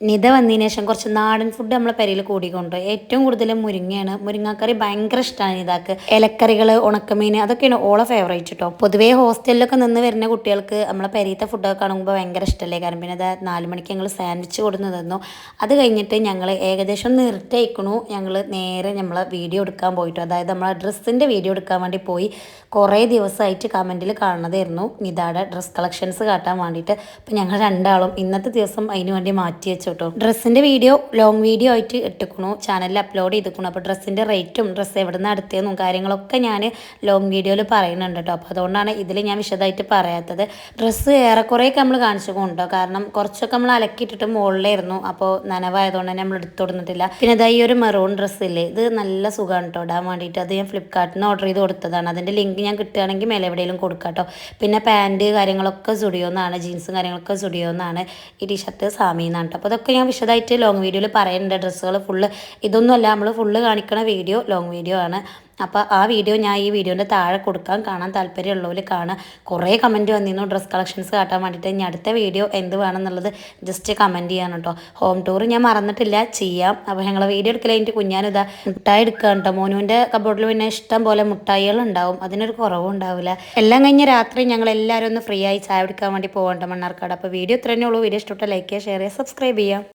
നിത വന്നതിന് ശേഷം കുറച്ച് നാടൻ ഫുഡ് നമ്മളെ പെരയിൽ കൂടിക്കൊണ്ട് ഏറ്റവും കൂടുതൽ മുരിങ്ങയാണ്. മുരിങ്ങാക്കറി ഭയങ്കര ഇഷ്ടമാണ് നിതാക്ക്. ഇലക്കറികൾ ഉണക്കമീൻ അതൊക്കെയാണ് ഓളെ ഫേവറേറ്റ് കേട്ടോ പൊതുവേ ഹോസ്റ്റലിലൊക്കെ നിന്ന് വരുന്ന കുട്ടികൾക്ക് നമ്മളെ പെരീത്തെ ഫുഡൊക്കെ കാണുമ്പോൾ ഭയങ്കര ഇഷ്ടമല്ലേ കാരണം പിന്നെ അത് നാല് മണിക്ക് ഞങ്ങൾ സാൻഡ്വിച്ച് കൊടുന്ന് തന്നു. അത് കഴിഞ്ഞിട്ട് ഞങ്ങൾ ഏകദേശം നിർത്തയിക്കണു. ഞങ്ങൾ നേരെ നമ്മളെ വീഡിയോ എടുക്കാൻ പോയിട്ടു. അതായത് നമ്മളെ ഡ്രസ്സിന്റെ വീഡിയോ എടുക്കാൻ വേണ്ടി പോയി കുറേ ദിവസമായിട്ട് കമന്റിൽ കാണുന്നതായിരുന്നു. നിതാടെ ഡ്രസ് കളക്ഷൻസ് കാട്ടാൻ വേണ്ടിയിട്ട്. അപ്പം ഞങ്ങൾ രണ്ടാളും ഇന്നത്തെ ദിവസം അതിന് വേണ്ടി മാറ്റി വെച്ചു കേട്ടോ ഡ്രസ്സിന്റെ വീഡിയോ ലോങ് വീഡിയോ ആയിട്ട് ഇട്ടിക്കണു. ചാനലിൽ അപ്ലോഡ് ചെയ്തിക്കണു. അപ്പോൾ ഡ്രസ്സിന്റെ റേറ്റും ഡ്രസ്സ് എവിടെ നിന്ന് അടുത്തേന്നും കാര്യങ്ങളൊക്കെ ഞാൻ ലോങ് വീഡിയോയിൽ പറയുന്നുണ്ട് കേട്ടോ അപ്പോൾ അതുകൊണ്ടാണ് ഇതിൽ ഞാൻ വിശദമായിട്ട് പറയാത്തത്. ഡ്രസ്സ് ഏറെക്കുറെയൊക്കെ നമ്മൾ കാണിച്ചു കൊണ്ടോ കാരണം കുറച്ചൊക്കെ നമ്മൾ അലക്കിയിട്ടിട്ട് മുകളിലായിരുന്നു അപ്പോൾ നനവായതുകൊണ്ട് തന്നെ നമ്മൾ എടുത്തു കൊടുത്തിട്ടില്ല. പിന്നെ ഇതാ ഈ ഒരു മെറൂൺ ഡ്രസ്സ് ഇല്ലേ? ഇത് നല്ല സുഖമാണ് കേട്ടോ ഇടാൻ വേണ്ടിയിട്ട് അത് ഞാൻ ഫ്ലിപ്കാർട്ടിൽ നിന്ന് ഓർഡർ ചെയ്ത് കൊടുത്തതാണ്. അതിന്റെ ലിങ്ക് ഞാൻ കിട്ടുകയാണെങ്കിൽ മേലെ എവിടെയെങ്കിലും കൊടുക്കാം കേട്ടോ പിന്നെ പാന്റ് കാര്യങ്ങളൊക്കെ സുഡിയോന്നാണ് ജീൻസും കാര്യങ്ങളൊക്കെ സുഡിയോന്നാണ് ഈ ടീഷർട്ട് സാമിന്നാണ് കേട്ടോ അപ്പോൾ അതൊക്കെ ഞാൻ വിശദമായിട്ട് ലോങ് വീഡിയോയിൽ പറയുന്നുണ്ട് ഡ്രസ്സുകൾ ഫുള്ള് ഇതൊന്നുമല്ല നമ്മൾ ഫുള്ള് കാണിക്കണ വീഡിയോ ലോങ് വീഡിയോ ആണ്. അപ്പോൾ ആ വീഡിയോ ഞാൻ ഈ വീഡിയോന്റെ താഴെ കൊടുക്കാൻ കാണാൻ താല്പര്യമുള്ളവർ കാണാൻ കുറേ കമന്റ് വന്നിരുന്നു ഡ്രസ്സ് കളക്ഷൻസ് കാട്ടാൻ വേണ്ടിയിട്ട് ഇനി അടുത്ത വീഡിയോ എന്ത് വേണമെന്നുള്ളത് ജസ്റ്റ് കമന്റ് ചെയ്യാൻ കേട്ടോ. ഹോം ടൂർ ഞാൻ മറന്നിട്ടില്ല ചെയ്യാം. അപ്പോൾ ഞങ്ങൾ വീഡിയോ എടുക്കൽ കഴിഞ്ഞിട്ട് കുഞ്ഞാനിതാ മുട്ടായി എടുക്കുക കേട്ടോ മോനുവിന്റെ കബോർഡിൽ പിന്നെ ഇഷ്ടം പോലെ മുട്ടായികൾ ഉണ്ടാവും. അതിനൊരു കുറവും ഉണ്ടാവില്ല. എല്ലാം കഴിഞ്ഞ് രാത്രി ഞങ്ങൾ എല്ലാവരും ഒന്ന് ഫ്രീ ആയി ചായ കുടിക്കാൻ വേണ്ടി പോകണ്ട മണ്ണാർക്കാട്. അപ്പോൾ വീഡിയോ ഇത്രയേ ഉള്ളൂ. വീഡിയോ ഇഷ്ടപ്പെട്ട ലൈക്ക് ചെയ്യുക ഷെയർ ചെയ്യുക സബ്സ്ക്രൈബ് ചെയ്യാം.